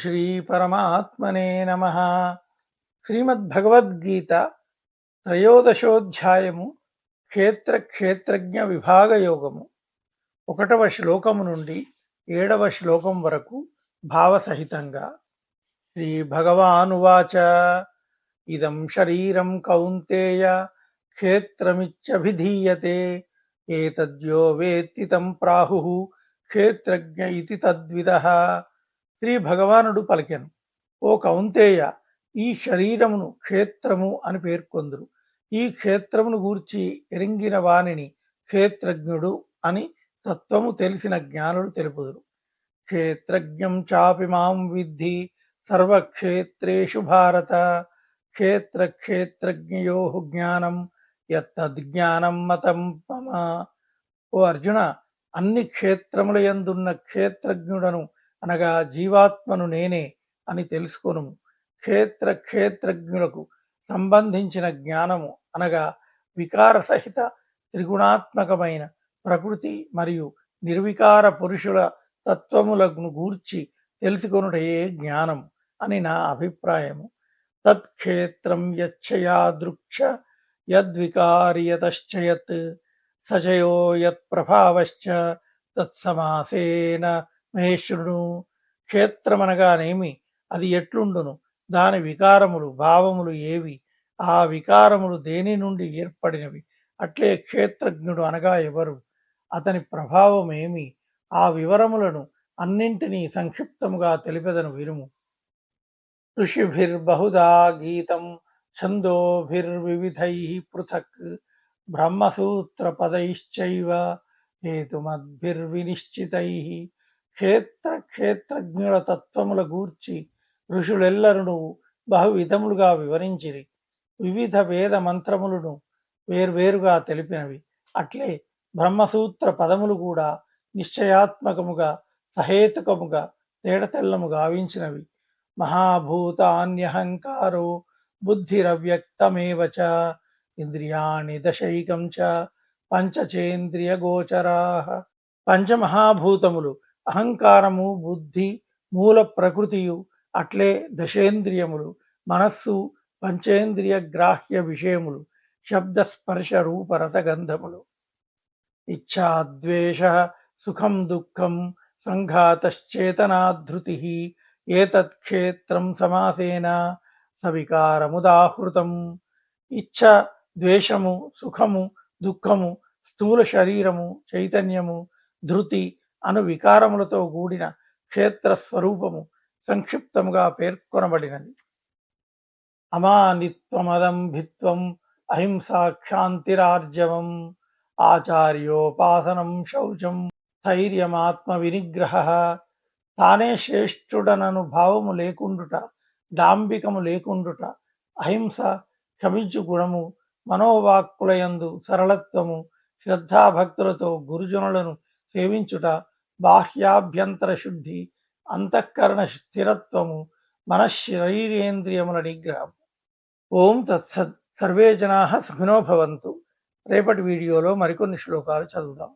శ్రీ పరమాత్మనే నమ. శ్రీమద్భగవద్గీత త్రయోదశోధ్యాయము క్షేత్ర క్షేత్రజ్ఞ విభాగ యోగము ఒకటవ శ్లోకము నుండి ఏడవ శ్లోకం వరకు భావసహితంగా శ్రీ భగవానువాచ ఇదం శరీరం కౌంతేయ క్షేత్రమిచ్చభిధీయతే. ఏతద్యో వేత్తి తం ప్రాహు క్షేత్రజ్ఞ ఇది తద్విద. శ్రీ భగవానుడు పలికెను. ఓ కౌంతేయ ఈ శరీరమును క్షేత్రము అని పేర్కొందురు. ఈ క్షేత్రమును గూర్చి ఎరింగిన వాణిని క్షేత్రజ్ఞుడు అని తత్వము తెలిసిన జ్ఞానులు తెలుపుదురు. క్షేత్రజ్ఞం చాపి మాం విద్ధి సర్వక్షేత్రేషు భారత. క్షేత్ర క్షేత్రజ్ఞయో జ్ఞానం యత్తద్జ్ఞానం మతం మమ. ఓ అర్జున అన్ని క్షేత్రముల యందున్న క్షేత్రజ్ఞుడను అనగా జీవాత్మను నేనే అని తెలుసుకొను క్షేత్ర క్షేత్రజ్ఞులకు సంబంధించిన జ్ఞానము అనగా వికార సహిత త్రిగుణాత్మకమైన ప్రకృతి మరియు నిర్వికార పురుషుల తత్వములను గూర్చి తెలుసుకొనుటయే జ్ఞానం అని నా అభిప్రాయము. తత్క్షేత్రం యచ్చయా దృక్ష యద్వికార్యతశ్చయత్ సచయో యత్ప్రభావశ్చ తత్సమాసేన మహేశ్వరుడు క్షేత్రమనగానేమి? అది ఎట్లుండును? దాని వికారములు భావములు ఏవి? ఆ వికారములు దేని నుండి ఏర్పడినవి? అట్లే క్షేత్రజ్ఞుడు అనగా ఎవరు? అతని ప్రభావం ఏమి ఆ వివరములను అన్నింటినీ సంక్షిప్తముగా తెలిపెదను వినుము. ఋషిభిర్బహుదా గీతం ఛందోభిర్వివిధై పృథక్ బ్రహ్మసూత్రపదైశ్చైవ హేతుమద్భిర్వినిశ్చితై క్షేత్ర క్షేత్రజ్ఞుల తత్వముల గూర్చి ఋషులెల్లరును బహువిధములుగా వివరించిరి. వివిధ వేద మంత్రములను వేర్వేరుగా తెలిపినవి. అట్లే బ్రహ్మసూత్ర పదములు కూడా నిశ్చయాత్మకముగా సహేతుకముగా తేడతెల్లము గావించినవి. మహాభూతాన్యహంకారో బుద్ధిరవ్యక్తమేవచ ఇంద్రియాణి దశైకం చ పంచచేంద్రియ గోచరా పంచమహాభూతములు అహంకారము బుద్ధి మూల ప్రకృతియు అట్లే దశేంద్రియములు మనస్సు పంచేంద్రియ గ్రాహ్య విషయములు శబ్ద స్పర్శ రూప ఇచ్ఛాద్వేష సుఖం దుఃఖం సంఘాతశ్చేతనాధృతి ఏతత్క్షేత్రం సమాసేన సవికారముదాహృతం. ఇచ్ఛ ద్వేషము సుఖము దుఃఖము స్థూల శరీరము చైతన్యము ధృతి అను వికారములతో కూడిన క్షేత్ర స్వరూపము సంక్షిప్తముగా పేర్కొనబడినది. అమానిత్వమదంభిత్వం అహింసాక్షాంతిరార్జవం ఆచార్యోపాసనం శౌచం ధైర్యమాత్మ వినిగ్రహ తానే శ్రేష్ఠుడనను భావము లేకుండుట డాంబికము లేకుండుట అహింస క్షమించు గుణము మనోవాక్కులయందు సరళత్వము శ్రద్ధాభక్తులతో గురుజనులను సేవించుట బాహ్యాభ్యంతర శుద్ధి అంతఃకరణ స్థిరత్వము మనశ్శరీరేంద్రియముల నిగ్రహం ఓం తత్సత్ సర్వే జనా సుఖినో భవంతు. రేపటి వీడియోలో మరికొన్ని శ్లోకాలు చదువుదాం.